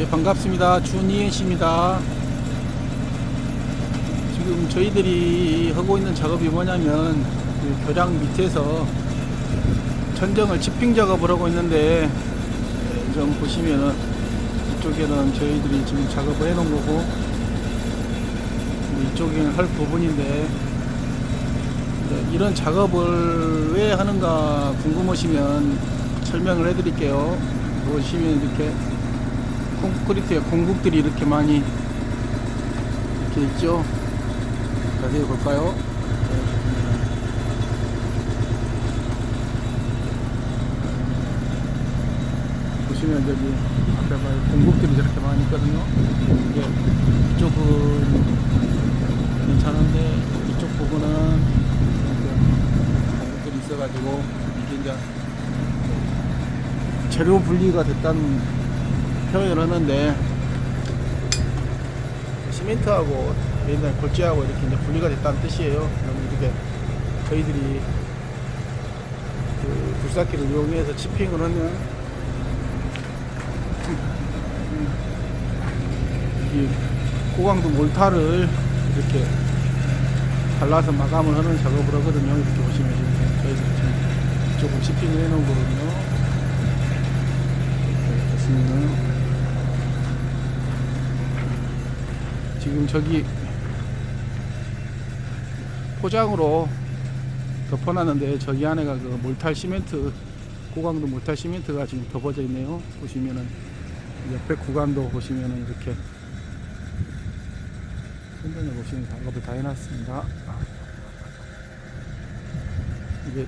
예, 반갑습니다. 준이엔 씨입니다. 지금 저희들이 하고 있는 작업이 뭐냐면 그 교량 밑에서 천정을 집핑 작업을 하고 있는데 예, 좀 보시면은 이쪽에는 저희들이 지금 작업을 해 놓은 거고 이쪽에는 할 부분인데 네, 이런 작업을 왜 하는가 궁금하시면 설명을 해 드릴게요. 보시면 이렇게 콘크리트에 공국들이 이렇게 많이 이렇게 있죠. 자세히 볼까요? 보시면 여기 앞에 봐요. 공국들이 저렇게 많이 있거든요. 이게 이쪽은 괜찮은데 이쪽 부분은 공국들이 있어가지고 이게 이제 재료 분리가 됐다는 표현을 하는데 시멘트하고 옛날 골재하고 이렇게 이제 분리가 됐다는 뜻이에요. 그럼 이렇게 저희들이 그 불삭기를 이용해서 치핑을 하면 이 고강도 몰타를 이렇게 발라서 마감을 하는 작업을 하거든요. 이렇게 보시면 지금 저희들이 지금 이쪽은 치핑을 해놓은 거거든요. 이렇게 보시면은 지금 저기 포장으로 덮어놨는데 저기 안에가 그 몰탈 시멘트 고강도 몰탈 시멘트가 지금 덮어져 있네요. 보시면은 옆에 구간도 보시면은 이렇게 현장에 보시면 작업을 다 해놨습니다. 이게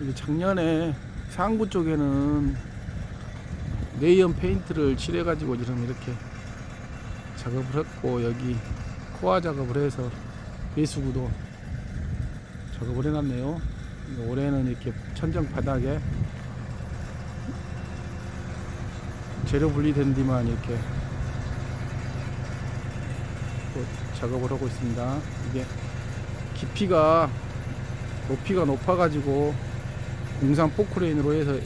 이게 작년에 상부 쪽에는 네이언 페인트를 칠해가지고 지금 이렇게 작업을 했고 여기 코아 작업을 해서 배수구도 작업을 해놨네요. 올해는 이렇게 천정 바닥에 재료 분리된 뒤만 이렇게 또 작업을 하고 있습니다. 이게 깊이가 높이가 높아 가지고 공상 포크레인으로 해서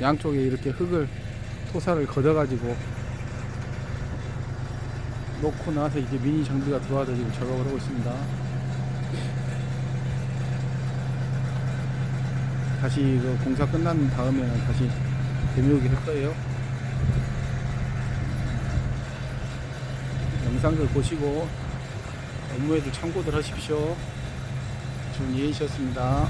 양쪽에 이렇게 흙을 토사를 걷어 가지고 놓고 나서 이제 미니 장비가 들어와서 지금 작업을 하고 있습니다. 다시 그 공사 끝난 다음에는 다시 데미오기 할 거예요. 영상들 보시고 업무에도 참고들 하십시오. 준이해이셨습니다.